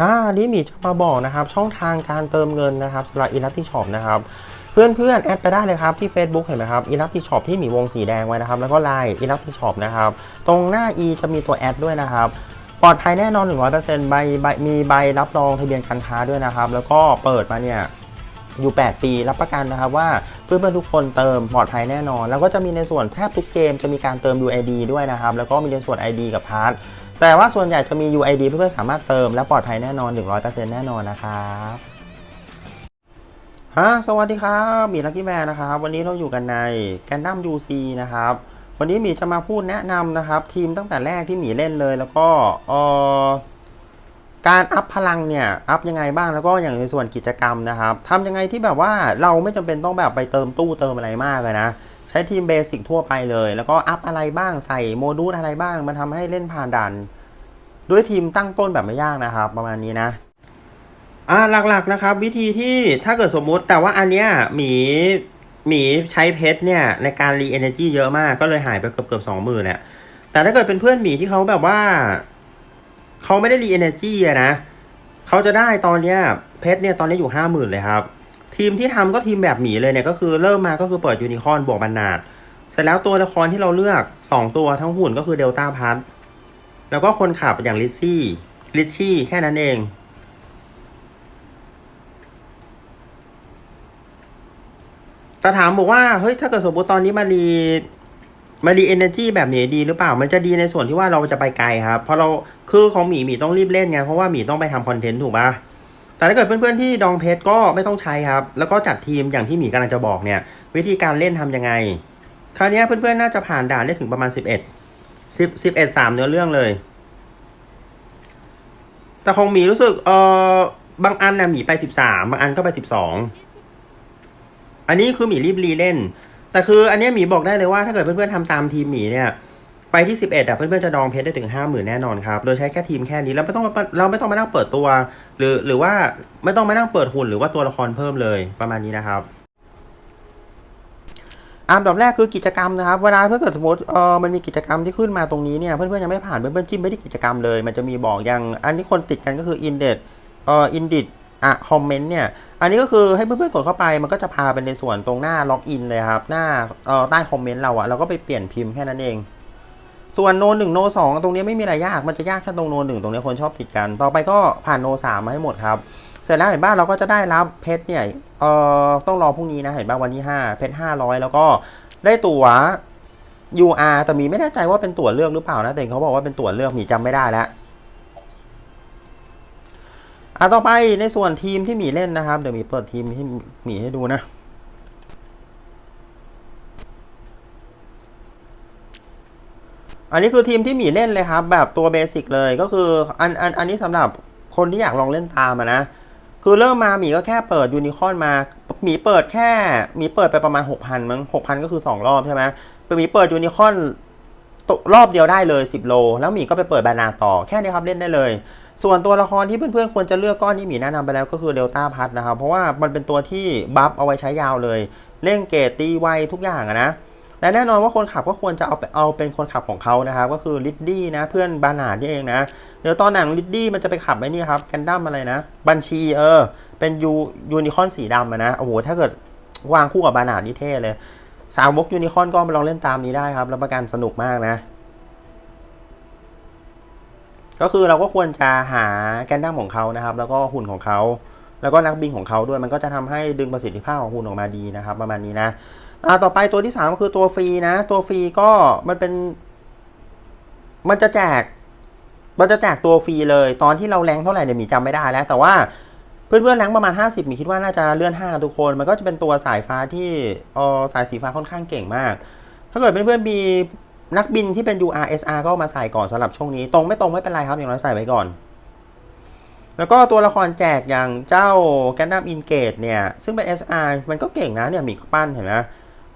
อ่านี่หมีจะมาบอกนะครับช่องทางการเติมเงินนะครับสำหรับอิลัติช็อปนะครับเพื่อนเพื่อนๆแอดไปได้เลยครับที่ Facebook เห็นไหมครับอิลัติช็อปที่หมีวงสีแดงไว้นะครับแล้วก็ไลน์อิลัติช็อปนะครับตรงหน้า e จะมีตัวแอดด้วยนะครับปลอดภัยแน่นอน 100%ใบใบมีใบรับรองทะเบียนการค้าด้วยนะครับ แล้วก็เปิดมาเนี่ยอยู่ 8 ปีรับประกันนะครับว่าเพื่อนๆทุกคนเติมปลอดภัยแน่นอน แล้วก็จะมีในส่วนแทบทุกเกมจะมีการเติม UID ด้วยนะครับ แล้วก็มีในส่วน ID กับพาร์ท แต่ว่าส่วนใหญ่จะมี UID เพื่อนๆสามารถเติมและปลอดภัยแน่นอน 100%แน่นอนนะครับฮะสวัสดีครับมีลักกี้แมนนะครับ วันนี้เราอยู่กันในแกนดัม UC นะครับ วันนี้หมีจะมาพูดแนะนำนะครับ ทีมตั้งแต่แรกที่หมีเล่นเลยแล้วก็เอ่อการอัพพลังเนี่ยอัพยังไงบ้างแล้วก็อย่างในส่วนกิจกรรมนะครับทำยังไงที่แบบว่าเราไม่จำเป็นต้องแบบไปเติมตู้เติมอะไรมากเลยนะ ใช้ทีมเบสิกทั่วไปเลย แล้วก็อัพอะไรบ้างใส่โมดูลอะไรบ้างมันทำให้เล่นผ่านด่าน ด้วยทีมตั้งต้นแบบไม่ยากนะครับ ประมาณนี้นะอ่าหลักๆนะครับ วิธีที่ถ้าเกิดสมมุติแต่ว่าอันเนี้ยหมีหมีใช้เพชรเนี่ย ในการรีเอเนจีเยอะมากก็เลยหายไปเกือบเกือบสองหมื่นเนี่ยแต่ถ้าเกิดเป็นเพื่อนหมีที่เขาแบบว่า เขาไม่ได้รีเอเนจีนะเขาจะได้ตอนเนี้ยเพชรเนี่ยตอนนี้อยู่ห้าหมื่นเลยครับ ทีมที่ทำก็ทีมแบบหมีเลยเนี่ยก็คือเริ่มมาก็คือเปิดยูนิคอร์นบวกบรรนาดเสร็จแล้วตัวละครที่เราเลือก 2 ตัวทั้งหุ่นก็คือเดลต้าพัทแล้วก็คนขับอย่างลิซซี่ลิชชี่แค่นั้นเอง แต่ถามบอกว่า เฮ้ย ถ้าเกิดสมมติตอนนี้มารีมารีเอเนจีแบบนี้ดีหรือเปล่า มันจะดีในส่วนที่ว่าเราจะไปไกลครับ เพราะเราคือของหมีหมีต้องรีบเล่นไง เพราะว่าหมีต้องไปทำคอนเทนต์ถูกปะ แต่ถ้าเกิดเพื่อนๆที่ดองเพชรก็ไม่ต้องใช้ครับ แล้วก็จัดทีมอย่างที่หมีกำลังจะบอกเนี่ย วิธีการเล่นทำยังไง คราวนี้เพื่อนๆน่าจะผ่านด่านได้ถึงประมาณ 11 10 11 3 เนื้อเรื่องเลย แต่ของหมีรู้สึกเออบางอันนะหมีไป 13 บางอันก็ไป 12 อันนี้คือหมีรีบรีเล่น แต่คืออันนี้หมีบอกได้เลยว่าถ้าเกิดเพื่อนๆทำตามทีมหมีเนี่ยไปที่ 11อะเพื่อนๆจะดองเพชรได้ถึง 50,000 แน่นอนครับ โดยใช้แค่ทีมแค่นี้แล้วไม่ต้องเราไม่ต้องมานั่งเปิดตัว หรือหรือว่าไม่ต้องมานั่งเปิดหุ่นหรือว่าตัวละครเพิ่มเลยประมาณนี้นะครับอันดับแรกคือกิจกรรมนะครับเวลาเพื่อเกิดสมมติเออมันมีกิจกรรมที่ขึ้นมาตรงนี้เนี่ยเพื่อนๆยังไม่ผ่านเพื่อนๆจิ้มไปที่กิจกรรมเลย มันจะมีบอกอย่างอันที่คนติดกันก็คือ index เอ่อ index อะคอมเมนต์เนี่ยอันนี้ก็คือให้เพื่อนๆกดเข้าไปมันก็จะพาไปในส่วนตรงหน้าล็อกอินเลยครับหน้าเออใต้คอมเมนต์เราอะเราก็ไปเปลี่ยนพิมพ์แค่นั้นเอง ส่วนโนหนึ่งโนสองตรงนี้ไม่มีอะไรยาก มันจะยากแค่ตรงโนหนึ่งตรงนี้คนชอบติดกัน ต่อไปก็ผ่านโนสามมาให้หมดครับ เสร็จแล้วเห็นบ้านเราก็จะได้รับเพชรเนี่ย เอ่อ ต้องรอพรุ่งนี้นะ เห็นบ้างวันที่ห้าเพชรห้าร้อยแล้วก็ได้ตั๋ว UR แต่มีไม่แน่ใจว่าเป็นตั๋วเลือกหรือเปล่านะ แต่เขาบอกว่าเป็นตั๋วเลือกมีจำไม่ได้แล้วอะต่อไปในส่วนทีมที่หมีเล่นนะครับ เดี๋ยวหมีเปิดทีมให้หมีให้ดูนะ อันนี้คือทีมที่หมีเล่นเลยครับ แบบตัวเบสิกเลยก็คืออันอันอันนี้สำหรับคนที่อยากลองเล่นตามนะ คือเริ่มมาหมีก็แค่เปิดยูนิคอนมาหมีเปิดแค่หมีเปิดไปประมาณ 6,000 มั้ง6,000 ก็คือ 2 รอบใช่ไหมหมีเปิดยูนิคอร์นรอบเดียวได้เลย 10 โล แล้วหมีก็ไปเปิดบานาต่อแค่นี้ครับเล่นได้เลย ส่วนตัวละครที่เพื่อนๆควรจะเลือกก้อนที่หมีแนะนำไปแล้วก็คือเดลต้าพัทนะครับเพราะว่ามันเป็นตัวที่บัฟเอาไว้ใช้ยาวเลยเร่งเกรดตีไวทุกอย่างนะ และแน่นอนว่าคนขับก็ควรจะเอาเอาเป็นคนขับของเขานะครับ ก็คือลิดดี้นะเพื่อนบานาดนี่เองนะ เดี๋ยวตอนหนังลิดดี้มันจะไปขับไอ้นี่ครับแกนดั้มอะไรนะ บัญชีเออ เป็นยูยูนิคอนสีดำนะ โอ้โห ถ้าเกิดวางคู่กับบานาดนี่เท่เลย สาวกยูนิคอนก็มาลองเล่นตามนี้ได้ครับรับประกันสนุกมากนะ ก็คือเราก็ควรจะหาแกนดั้มของเขานะครับ แล้วก็หุ่นของเขาแล้วก็นักบินของเขาด้วยมันก็จะทำให้ดึงประสิทธิภาพของหุ่นออกมาดีนะครับ ประมาณนี้นะ อ่าต่อไปตัวที่สามก็คือตัวฟรีนะ ตัวฟรีก็มันเป็น มันจะแจก มันจะแจกตัวฟรีเลย ตอนที่เราแรงเท่าไหร่เนี่ยมีจำไม่ได้แล้ว แต่ว่าเพื่อนๆแรงประมาณ 50 มีคิดว่าน่าจะเลื่อน 5 ทุกคน มันก็จะเป็นตัวสายฟ้าที่ออสายสีฟ้าค่อนข้างเก่งมาก ถ้าเกิดเพื่อนๆมีนักบินที่เป็น URSR ก็มาใส่ก่อนสำหรับช่วงนี้ ตรงไม่ตรงไม่เป็นไรครับ อย่างน้อยใส่ไว้ก่อน แล้วก็ตัวละครแจกอย่างเจ้าแกนดัมอินเกตเนี่ย ซึ่งเป็น SR มันก็เก่งนะเนี่ยมีก็ปั้นเห็นไหม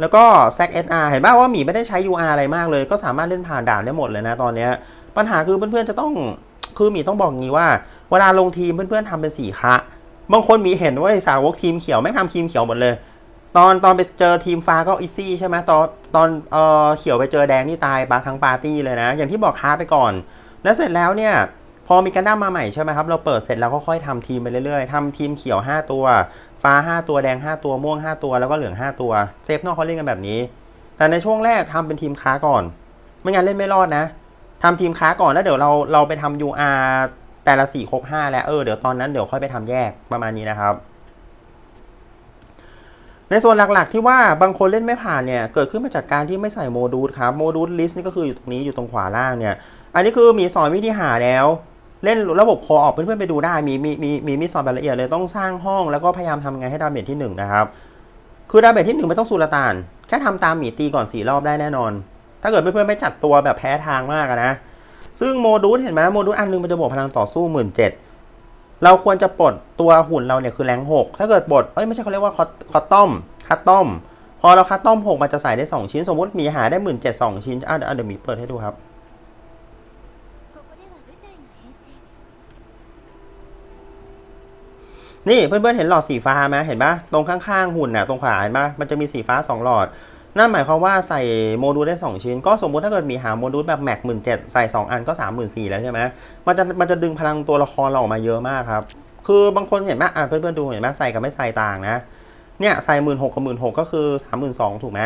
แล้วก็ z SR เห็นป่าว่าหมีไม่ได้ใช้ UR อะไรมากเลย ก็สามารถเล่นผ่านด่านได้หมดเลยนะตอนนี้ ปัญหาคือเพื่อนๆจะต้องคือหมีต้องบอกงี้ว่า เวลาลงทีมเพื่อนๆทำเป็นสีคะบางคนหมีเห็นว่าสาวกทีมเขียวแม่งทำทีมเขียวหมดเลย ตอนตอนไปเจอทีมฟ้าก็อีซี่ใช่ไหมตอนตอนเออเขียวไปเจอแดงนี่ตายปะทั้งปาร์ตี้เลยนะ อย่างที่บอกค้าไปก่อน แล้วเสร็จแล้วเนี่ย พอมีกันดั้มมาใหม่ใช่ไหมครับ เราเปิดเสร็จแล้วก็ค่อยทำทีมไปเรื่อยๆทำทีมเขียว 5 ตัว ฟ้า 5 ตัวแดง 5 ตัวม่วง 5 ตัวแล้วก็เหลือง 5 ตัวเซฟนอกเขาเล่นกันแบบนี้ แต่ในช่วงแรกทำเป็นทีมค้าก่อน ไม่งั้นเล่นไม่รอดนะทำทีมค้าก่อนแล้วเดี๋ยวเราเราไปทำ UR แต่ละ4ครบ5แล้วเออเดี๋ยวตอนนั้นเดี๋ยวค่อยไปทำแยกประมาณนี้นะครับ ในส่วนหลักๆที่ว่าบางคนเล่นไม่ผ่านเนี่ยเกิดขึ้นมาจากการที่ไม่ใส่โมดูลครับโมดูลลิสต์นี่ก็คืออยู่ตรงนี้อยู่ตรงขวาล่างเนี่ยอันนี้คือมีสอนวิธีหาแล้ว เล่นระบบคอออกเพื่อนๆไปดูได้มีมีมีมีมีสอนแบบละเอียดเลยต้องสร้างห้องแล้วก็พยายามทำไงให้ดาเมจที่หนึ่งนะครับคือดาเมจที่หนึ่งไม่ต้องสูรตาน แค่ทำตามหมีตีก่อนสี่รอบได้แน่นอน ถ้าเกิดเพื่อนๆไม่จัดตัวแบบแพ้ทางมากนะ ซึ่งโมดูลเห็นไหมโมดูลอันหนึงมันจะบวกพลังต่อสู้หมื่นเจ็ดเราควรจะปลดตัวหุ่นเราเนี่ยคือแรงหกถ้าเกิดปลดเอ้ยไม่ใช่เขาเรียกว่าคอตตอมคัตตอมพอเราคัตตอมหกมันจะใส่ได้สองชิ้นสมมติมีหาได้หมื่นเจ็ดสองชิ้นอะเดี๋ยวอะเดมีเปิดให้ดูครับ นี่เพื่อนๆเห็นหลอดสีฟ้าไหมเห็นปะตรงข้างๆหุ่นน่ะตรงขวาเห็นปะมันจะมีสีฟ้า 2 หลอด นั่นหมายความว่าใส่โมดูลได้ 2 ชิ้น ก็สมมุติถ้าเกิดมีหาโมดูลแบบแม็กหมื่นเจ็ดใส่ 2 อันก็ 3 4 0 0 0แล้วใช่ไหมมันจะมันจะดึงพลังตัวละครเราออกมาเยอะมากครับ คือบางคนเห็นไหมอะเพื่อนๆดูเห็นไหมใส่กับไม่ใส่ต่างนะ เนี่ยใส่หมื่นหกกับหมื่นหกก็คือสามหมื่นสองถูกไหม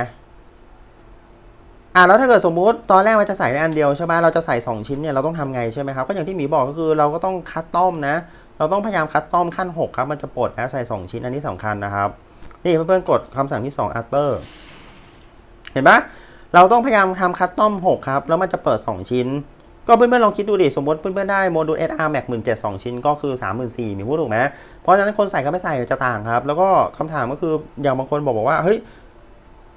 อะแล้วถ้าเกิดสมมุติตอนแรกมันจะใส่ได้อันเดียวใช่ไหมเราจะใส่ 2 ชิ้นเนี่ยเราต้องทำไงใช่ไหมครับก็อย่างที่หมีบอกก็คือเราก็ต้องคัสตอมนะ เราต้องพยายามคัสตอมขั้น 6 ครับ มันจะปลดนะใส่2ชิ้นอันนี้สำคัญนะครับ นี่เพื่อนๆกดคำสั่งที่2 After เห็นปะเราต้องพยายามทำคัสตอม 6 ครับ แล้วมันจะเปิด 2 ชิ้น ก็เพื่อนๆลองคิดดูดิ สมมติเพื่อนๆได้โมดูล SR Max 1 7 2 ชิ้นก็คือ 34,000มีพูดถูกไหมเพราะฉะนั้นคนใส่กับไม่ใส่จะต่างครับ แล้วก็คำถามก็คืออย่างบางคนบอกบอกว่า เฮ้ย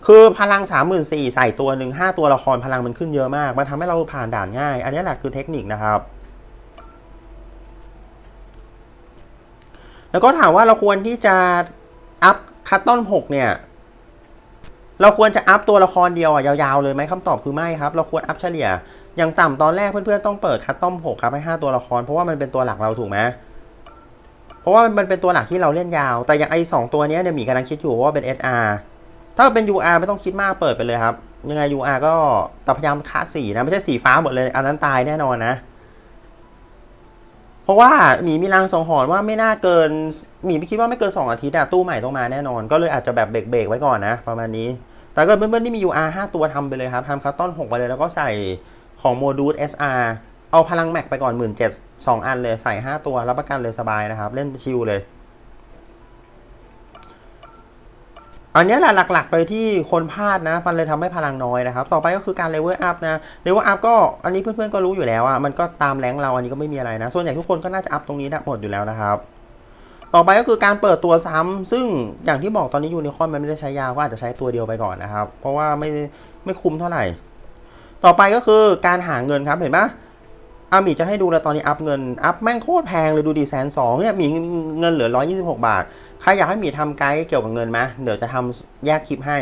คือพลัง 34,000ใส่ตัวหนึ่ง5 ตัวละครพลังมันขึ้นเยอะมาก มันทำให้เราผ่านด่านง่าย อันนี้แหละคือเทคนิคนะครับ แล้วก็ถามว่าเราควรที่จะอัพคัตตอน6เนี่ย เราควรจะอัพตัวละครเดียวอะยาวๆเลยไหมคำตอบคือไม่ครับ เราควรอัพเฉลี่ย อย่างต่ำตอนแรกเพื่อนๆต้องเปิดคัตตอม6ครับให้5ตัวละคร เพราะว่ามันเป็นตัวหลักเราถูกไหมเพราะว่ามันเป็นตัวหลักที่เราเล่นยาว แต่อย่างไอ้สองตัวนี้เนี่ยมีกำลังคิดอยู่ว่าเป็น SR ถ้าเป็น UR ไม่ต้องคิดมากเปิดไปเลยครับ ยังไง UR ก็แต่พยายามคัดสีนะ ไม่ใช่สีฟ้าหมดเลย อันนั้นตายแน่นอนนะ เพราะว่าหมีมีรางสังหรณ์ว่าไม่น่าเกินหมีไม่คิดว่าไม่เกิน 2 อาทิตย์อะตู้ใหม่ต้องมาแน่นอน ก็เลยอาจจะแบบเบรกๆไว้ก่อนนะ ประมาณนี้ แต่ก็เพื่อนๆที่มี UR 5 ตัวทำไปเลยครับทำคัสตอน6ไปเลยแล้วก็ใส่ของโมดูล SR เอาพลังแม็กไปก่อน 1 7 0 0 2 อันเลยใส่ 5 ตัวรับประกันเลยสบายนะครับ เล่นชิลเลย อันนี้แหละหลักๆเลยที่คนพลาดนะ มันเลยทำให้พลังน้อยนะครับ ต่อไปก็คือการเลเวลอัพนะเลเวลอัพก็อันนี้เพื่อนๆก็รู้อยู่แล้วอะมันก็ตามแรงเราอันนี้ก็ไม่มีอะไรนะ ส่วนใหญ่ทุกคนก็น่าจะอัพตรงนี้ได้หมดอยู่แล้วนะครับ ต่อไปก็คือการเปิดตัวซ้ำซึ่งอย่างที่บอกตอนนี้ยูนิคอนมันไม่ได้ใช้ยาวก็อาจจะใช้ตัวเดียวไปก่อนนะครับ เพราะว่าไม่ไม่คุ้มเท่าไหร่ ต่อไปก็คือการหาเงินครับเห็นปะอามีจะให้ดูแลตอนนี้อัพเงินอัพแม่งโคตรแพงเลยดูดีแสนสองเนี่ยมีเงินเหลือ 126 บาท ใครอยากให้หมีทำไกด์เกี่ยวกับเงินไหมเดี๋ยวจะทำแยกคลิปให้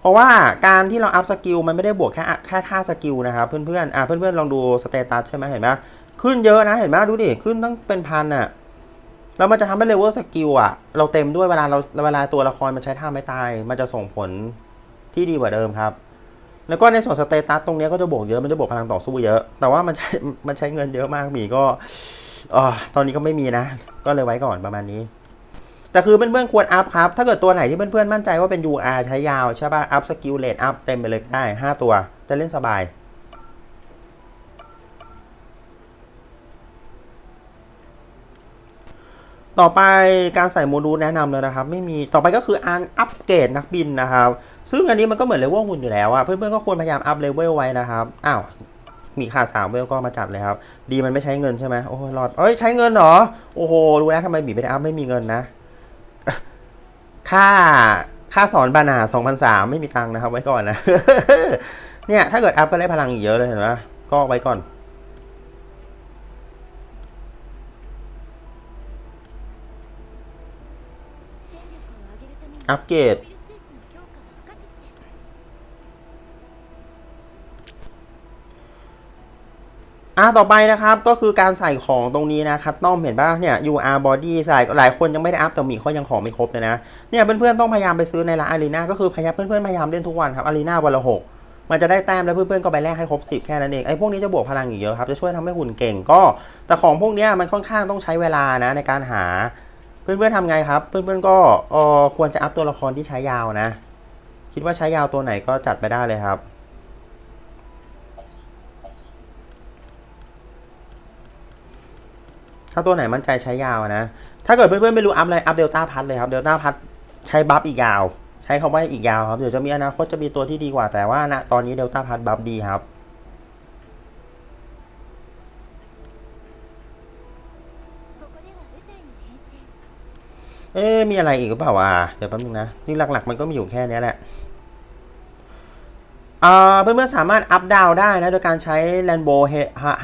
เพราะว่าการที่เราอัพสกิลมันไม่ได้บวกแค่แค่ค่าสกิลนะครับเพื่อนๆอะเพื่อนๆลองดูสเตตัสใช่ไหมเห็นไหมขึ้นเยอะนะเห็นไหมดูดิขึ้นตั้งเป็นพันอะแล้วมันจะทำให้เลเวลสกิลอะ เราเต็มด้วยเวลาเราเวลาตัวละครมันใช้ท่าไม่ตาย มันจะส่งผลที่ดีกว่าเดิมครับ แล้วก็ในส่วนสเตตัสตรงนี้ก็จะบวกเยอะมันจะบวกพลังต่อสู้เยอะ แต่ว่ามันใช้มันใช้เงินเยอะมากหมีก็อ่อตอนนี้ก็ไม่มีนะ ก็เลยไว้ก่อนประมาณนี้ แต่คือเพื่อนๆควรอัพครับ ถ้าเกิดตัวไหนที่เพื่อนๆมั่นใจว่าเป็น UR ใช้ยาวใช่ป่ะ อัพสกิลเลทอัพเต็มไปเลยได้ 5 ตัว จะเล่นสบาย ต่อไปการใส่โมดูลแนะนำเลยนะครับ ไม่มีต่อไปก็คือการอัปเกรดนักบินนะครับ ซึ่งอันนี้มันก็เหมือนเลเวลหุ่นอยู่แล้วอะเพื่อนๆก็ควรพยายามอัพเลเวลไว้นะครับอ้าวมีขาดสามเวลก็มาจัดเลยครับ ดีมันไม่ใช้เงินใช่ไหมโอ้ยรอดเอ้ยใช้เงินเหรอ โอ้โหรู้แล้วทำไมบีไม่ได้อัพไม่มีเงินนะ ค่าค่าสอนบานาสองพันสามไม่มีตังค์นะครับ ไว้ก่อนนะ เนี่ยถ้าเกิดอัพก็ได้พลังเยอะเลยเห็นไหมก็ไว้ก่อน อัปเกรด อะต่อไปนะครับก็คือการใส่ของตรงนี้นะคัตตอมเห็นป่ะเนี่ย UR body ใส่หลายคนยังไม่ได้อัพแต่มีเขายังของไม่ครบเลยนะเนี่ยเพื่อนๆต้องพยายามไปซื้อในร้านอารีนาก็คือพยายามเพื่อนๆพยายามเล่นทุกวันครับอารีนาวันละหกมันจะได้แต้มแล้วเพื่อนๆก็ไปแลกให้ครบ 10 แค่นั้นเองไอ้พวกนี้จะบวกพลังอีกเยอะครับจะช่วยทำให้หุ่นเก่งก็ แต่ของพวกนี้มันค่อนข้างต้องใช้เวลานะในการหา เพื่อนๆทำไงครับ เพื่อนๆก็เออควรจะอัพตัวละครที่ใช้ยาวนะ คิดว่าใช้ยาวตัวไหนก็จัดไปได้เลยครับ ถ้าตัวไหนมั่นใจใช้ยาวนะ ถ้าเกิดเพื่อนๆไม่รู้อัพอะไรอัพเดลต้าพัทเลยครับเดลต้าพัทใช้บัฟอีกยาว ใช้คำว่าอีกยาวครับเดี๋ยวจะมีอนาคตจะมีตัวที่ดีกว่าแต่ว่าณตอนนี้เดลต้าพัทบัฟดีครับเอ๊มีอะไรอีกหรือเปล่าอะเดี๋ยวแป๊บนึงนะนี่หลักๆมันก็มีอยู่แค่นี้แหละ เพื่อนๆสามารถอัพดาวได้นะ โดยการใช้แลนโบ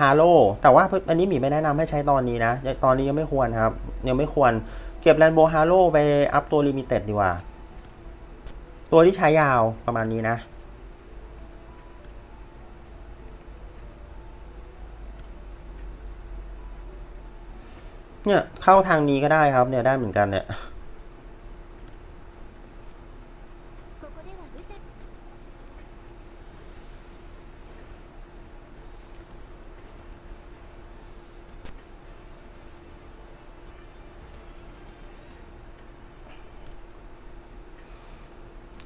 ฮาโลแต่ว่าอันนี้หมีไม่แนะนำให้ใช้ตอนนี้นะ ตอนนี้ยังไม่ควรครับ ยังไม่ควรเก็บแลนโบฮาโลไปอัพตัวลิมิเต็ดดีกว่า ตัวที่ใช้ยาวประมาณนี้นะ เนี่ย เข้าทางนี้ก็ได้ครับเนี่ยได้เหมือนกันเนี่ย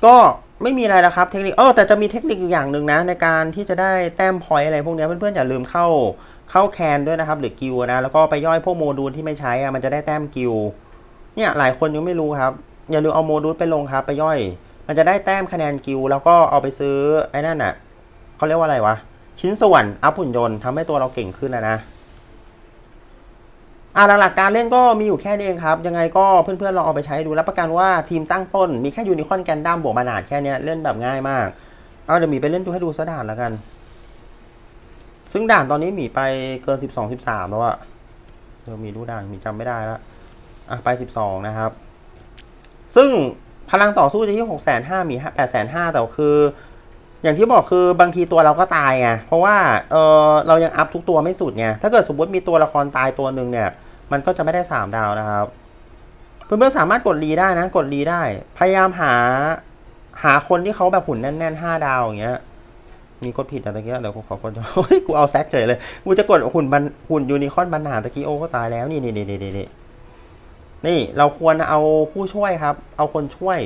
ก็ไม่มีอะไรแล้วครับเทคนิคเออแต่จะมีเทคนิคอยู่อย่างหนึ่งนะ ในการที่จะได้แต้มพอยต์อะไรพวกนี้เพื่อนๆอย่าลืมเข้าเข้าแคนด้วยนะครับ หรือกิวนะ แล้วก็ไปย่อยพวกโมดูลที่ไม่ใช้อะมันจะได้แต้มกิวเนี่ยหลายคนยังไม่รู้ครับ อย่าลืมเอาโมดูลไปลงครับไปย่อย มันจะได้แต้มคะแนนกิวแล้วก็เอาไปซื้อไอ้นั่นน่ะเขาเรียกว่าอะไรวะชิ้นส่วนอัพหุ่นยนต์ทำให้ตัวเราเก่งขึ้นนะนะ อ่าหลักๆการเล่นก็มีอยู่แค่นี้เองครับ ยังไงก็เพื่อนๆลองเอาไปใช้ดูรับประกันว่าทีมตั้งต้น มีแค่ยูนิคอนแกนดั้มบวกมานาดแค่เนี้ยเล่นแบบง่ายมาก เอาเดี๋ยวหมีไปเล่นดูให้ดูสักด่านแล้วกัน ซึ่งด่านตอนนี้หมีไปเกิน 12 13 แล้วอะเดี๋ยวหมีดูด่านหมีจำไม่ได้ล้วอะไป 12 นะครับ ซึ่งพลังต่อสู้จะที่ 6 5 0 0 0มี8 5 0 0 0แต่คือ อย่างที่บอกคือบางทีตัวเราก็ตายไงเพราะว่าเออเรายังอัพทุกตัวไม่สุดไงถ้าเกิดสมมติมีตัวละครตายตัวหนึ่งเนี่ย มันก็จะไม่ได้3ดาวนะครับ เพื่อนๆสามารถกดรีได้นะ กดรีได้ พยายามหาหาคนที่เขาแบบหุ่นแน่นๆ5ดาวอย่างเงี้ยมีกดผิดอะไรเงี้ยเดี๋ยวกูขอกดเฮ้ยกูเอาแซกเฉยเลยกูจะกดหุ่นบันหุ่นยูนิคอร์นบันหาตะกี้โอ้ก็ตายแล้วนี่นี่นี่นี่นี่นี่เราควรเอาผู้ช่วยครับ เอาคนช่วย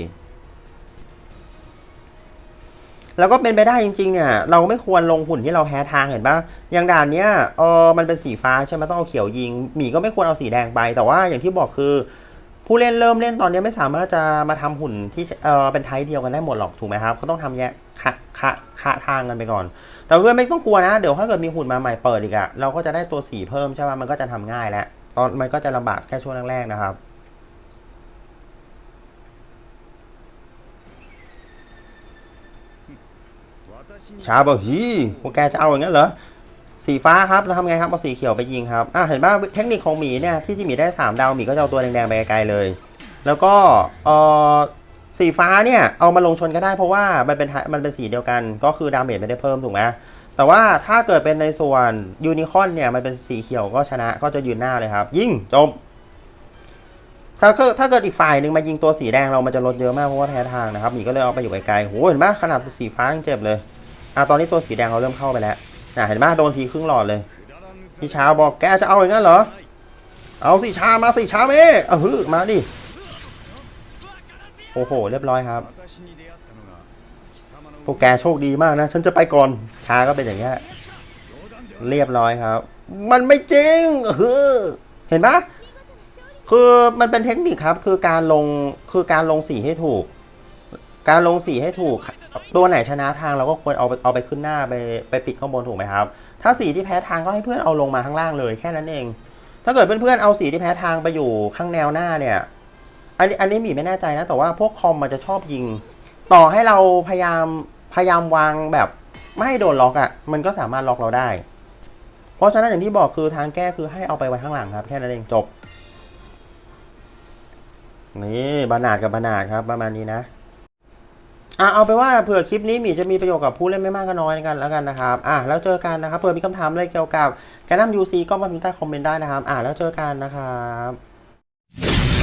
แล้วก็เป็นไปได้จริงๆเนี่ยเราไม่ควรลงหุ่นที่เราแพ้ทางเห็นปะอย่างด่านเนี้ยเออมันเป็นสีฟ้าใช่ไหมต้องเอาเขียวยิงหมีก็ไม่ควรเอาสีแดงไป แต่ว่าอย่างที่บอกคือ ผู้เล่นเริ่มเล่นตอนนี้ไม่สามารถจะมาทำหุ่นที่เออเป็นไทป์เดียวกันได้หมดหรอกถูกไหมครับเขาต้องทำแยกคะคะคะทางกันไปก่อน แต่เพื่อนไม่ต้องกลัวนะเดี๋ยวถ้าเกิดมีหุ่นมาใหม่เปิดอีกอะเราก็จะได้ตัวสีเพิ่มใช่ไหมมันก็จะทำง่ายแล้วตอนมันก็จะลำบากแค่ช่วงแรกๆนะครับ ชาบอกฮีพวกแกจะเอาอย่างนั้นเหรอสีฟ้าครับแล้วทำไงครับเอาสีเขียวไปยิงครับอะเห็นป่ะเทคนิคของหมีเนี่ยที่ที่หมีได้3ดาวหมีก็จะเอาตัวแดงๆไปไกลเลย แล้วก็เออสีฟ้าเนี่ยเอามาลงชนก็ได้เพราะว่ามันเป็นมันเป็นสีเดียวกันก็คือดาเมจไม่ได้เพิ่มถูกไหมแต่ว่าถ้าเกิดเป็นในส่วนยูนิคอนเนี่ยมันเป็นสีเขียวก็ชนะก็จะยืนหน้าเลยครับ ยิงจบถ้าเกิดถ้าเกิดอีกฝ่ายหนึ่งมายิงตัวสีแดงเรามันจะลดเยอะมากเพราะว่าแท้ทางนะครับหมีก็เลยเอาไปอยู่ไกลๆโหเห็นไหมขนาดสีฟ้ายังเจ็บเลย อะตอนนี้ตัวสีแดงเราเริ่มเข้าไปแล้วนะเห็นไหมโดนทีครึ่งหลอดเลยพี่ชาบอกแกจะเอาอย่างนั้นเหรอ เอาสิชามาสิชาเม่เออฮึมาดิ โอ้โห เรียบร้อยครับ พวกแกโชคดีมากนะ ฉันจะไปก่อน ชาก็เป็นอย่างเงี้ย เรียบร้อยครับ มันไม่จริงเออเห็นปะคือมันเป็นเทคนิคครับ คือการลง คือการลงสีให้ถูก การลงสีให้ถูกตัวไหนชนะทางเราก็ควรเอาไปเอาไปขึ้นหน้าไปไปปิดข้างบนถูกไหมครับ ถ้าสีที่แพ้ทางก็ให้เพื่อนเอาลงมาข้างล่างเลยแค่นั้นเอง ถ้าเกิดเพื่อนๆเอาสีที่แพ้ทางไปอยู่ข้างแนวหน้าเนี่ย อันนี้อันนี้หมีไม่แน่ใจนะแต่ว่าพวกคอมมันจะชอบยิง ต่อให้เราพยายามพยายามวางแบบไม่ให้โดนล็อกอะ่ะ มันก็สามารถล็อกเราได้ เพราะฉะนั้นอย่างที่บอกคือทางแก้คือให้เอาไปไว้ข้างหลังครับแค่นั้นเองจบนี่บานาดกับบานาดครับประมาณนี้นะ อะเอาไปว่าเผื่อคลิปนี้มีจะมีประโยชน์กับผู้เล่นไม่มากก็น้อยกันแล้วกันนะครับอะแล้วเจอกันนะครับเผื่อมีคำถามอะไรเกี่ยวกับการนำ UC ก็มาพิมพ์ใต้คอมเมนต์ได้นะครับอะแล้วเจอกันนะครับ